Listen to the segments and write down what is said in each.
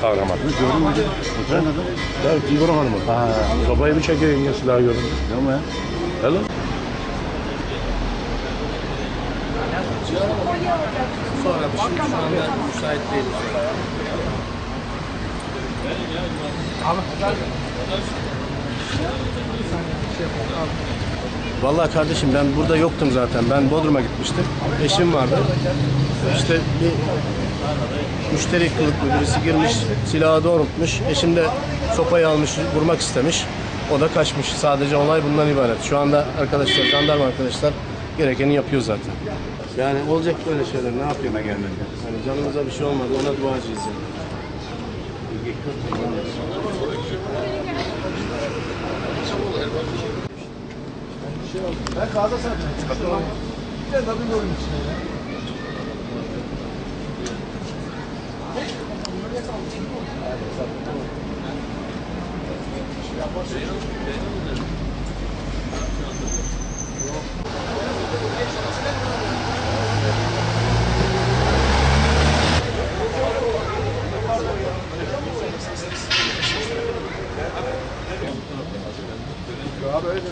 Kahraman. Gördün mü? Sen adam? Ya Tilgora Hanım'ı. Ha. Sobayı bir çekiyor yenge silahı görünce. Değil mi? Hello. Sonra bir şey şu anda müsait değiliz. Vallahi kardeşim ben burada yoktum zaten. Ben Bodrum'a gitmiştim. Eşim vardı. İşte bir müşteri kılıklı birisi girmiş, silahı doğrultmuş. Eşim de sopayı almış, vurmak istemiş. O da kaçmış. Sadece olay bundan ibaret. Şu anda arkadaşlar, jandarma arkadaşlar gerekeni yapıyor zaten. Yani olacak böyle şeyler. Ne yapayım? Yani canımıza bir şey olmadı. Ona duacıyız yani. Ben kahve satacağım. Bir de tabii görün içine ya.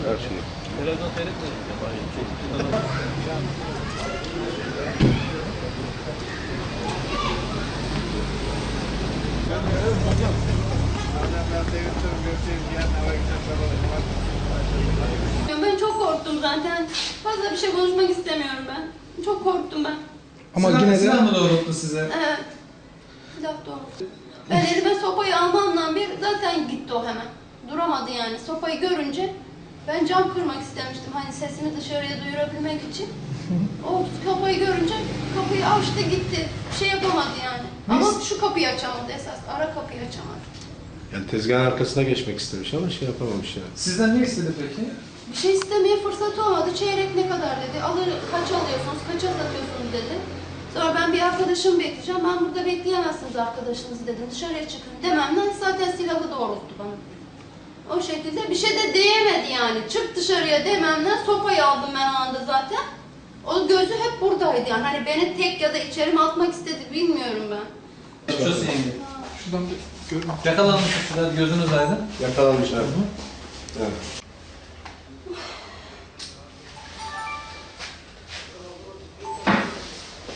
Ver şimdi. Ben çok korktum zaten. Fazla bir şey konuşmak istemiyorum ben. Çok korktum ben. Ama Silah- yine de silah mı doğrulttu size? Evet. Silah doğru. Ben elime sopayı almamdan bir zaten gitti o hemen. Duramadı yani. Sopayı görünce ben cam kırmak istemiştim. Hani sesimi dışarıya duyurabilmek için. O sopayı görünce kapıyı açtı gitti. Bir şey yapamadı yani. Ama şu kapıyı açamadı esas. Ara kapıyı açamadı. Yani tezgahın arkasına geçmek istemiş ama şey yapamamış yani. Sizden ne istedi peki? Bir şey istemeye fırsat olmadı. Çeyrek ne kadar dedi. Alır, kaç alıyorsunuz, kaça satıyorsunuz dedi. Sonra ben bir arkadaşımı bekleyeceğim. Ben burada bekleyemezsiniz arkadaşınızı dedim. Dışarıya çıkın dememden zaten silahı doğrulttu bana. O şekilde bir şey de diyemedi yani. Çık dışarıya dememden sopayı aldım ben o anda zaten. O gözü hep buradaydı yani. Hani beni tek ya da içeri mi atmak istedi bilmiyorum ben. Şurası yenge. Şuradan bir görün. Yakalanmışsınız gözünüz aydın. Yakalanmış abi. Evet.